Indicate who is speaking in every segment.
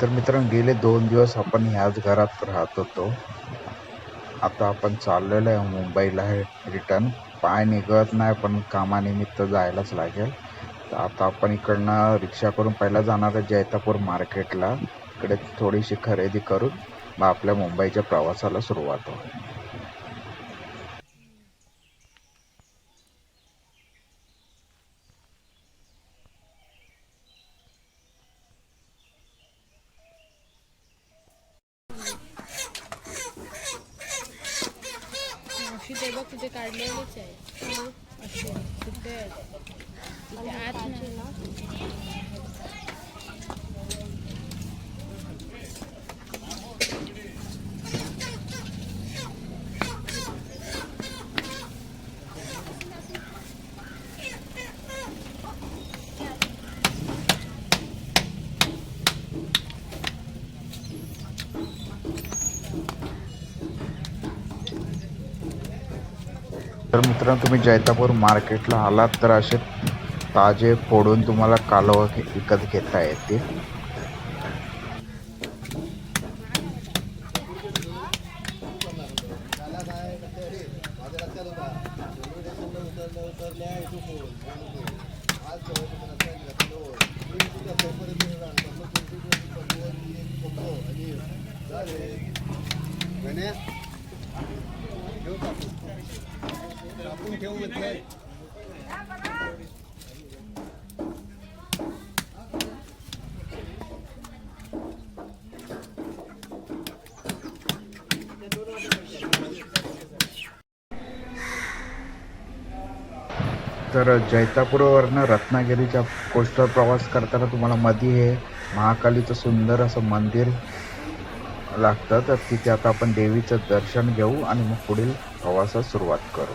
Speaker 1: तर मित्रांनो गेले दोन दिवस आपण ह्याच घरात राहत होतो. आता आपण चाललेलो आहे मुंबईला हे रिटर्न पाय निघत नाही पण कामानिमित्त जायलाच लागेल. तर आता आपण इकडनं रिक्षा करून पहिला जाणार आहे जैतापूर मार्केटला. इकडे थोडीशी खरेदी करून मग आपल्या मुंबईच्या प्रवासाला सुरुवात होईल.
Speaker 2: ते काढलेलीच आहे. असे तिथे. आत ना
Speaker 1: तर मित्रांनो तुम्ही जैतापूर मार्केटला आलात तर असे ताजे फोडून तुम्हाला कालव विकत घेता येतील तर जैतापूरवरनं रत्नागिरीच्या कोस्टवर प्रवास करताना तुम्हाला मध्ये हे महाकालीचं सुंदर असं मंदिर लागतं. तर तिथे आता आपण देवीचं दर्शन घेऊ आणि मग पुढील प्रवासास सुरुवात करू.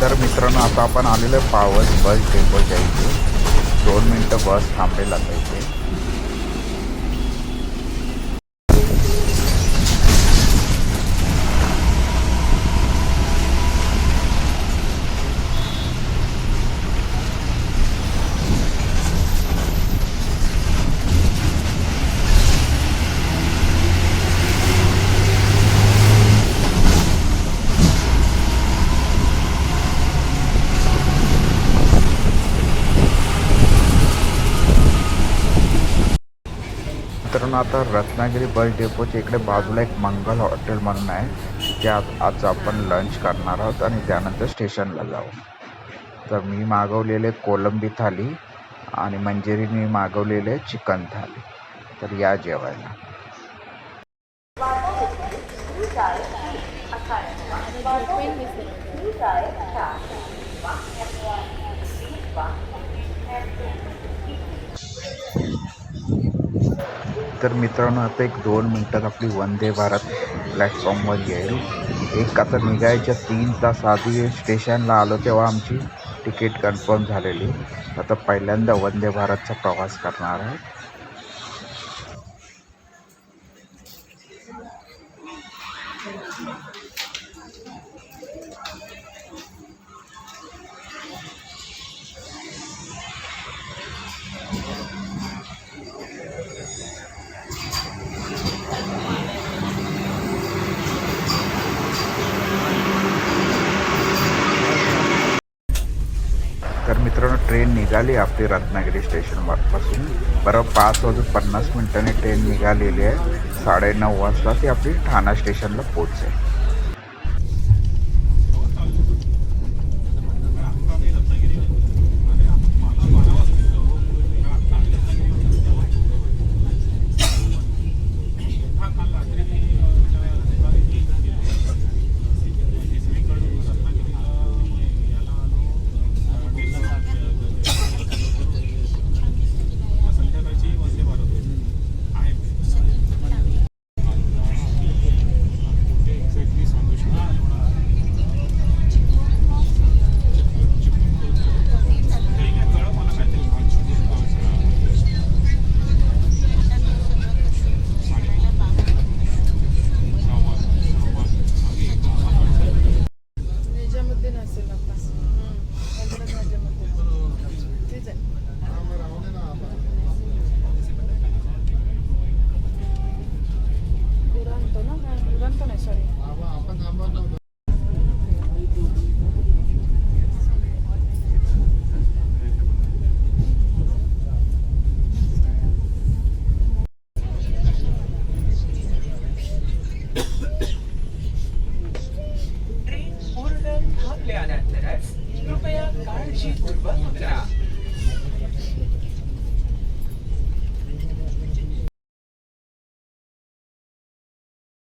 Speaker 1: तर मित्रांनो आता आपण आलेलं आहे पावस बस डेपोच्या इथे दोन मिनटं बस थांबेल आता इथे. आपण आता रत्नागिरी बस डेपोच्या इकडे बाजूला एक मंगल हॉटेल म्हणून आहे. त्यात आज आपण लंच करणार आहोत आणि त्यानंतर स्टेशनला जाऊ. तर मी मागवलेले कोलंबी थाली आणि मंजिरीने मागवलेले चिकन थाली. तर या जेवायला. तर मित्रांनो आता एक दोन मिनटात आपली वंदे भारत प्लॅटफॉर्मवर येईल. एक आता निघायच्या तीन तास आधी स्टेशनला आलो तेव्हा आमची तिकीट कन्फर्म झालेली. आता पहिल्यांदा वंदे भारतचा प्रवास करणार आहे. तर मित्रांनो ट्रेन निघाली आपली रत्नागिरी स्टेशनपासून बरं पाच वाजून पन्नास मिनिटांनी ट्रेन निघालेली आहे. साडेनऊ वाजता ती आपली ठाणा स्टेशनला पोहोचेल.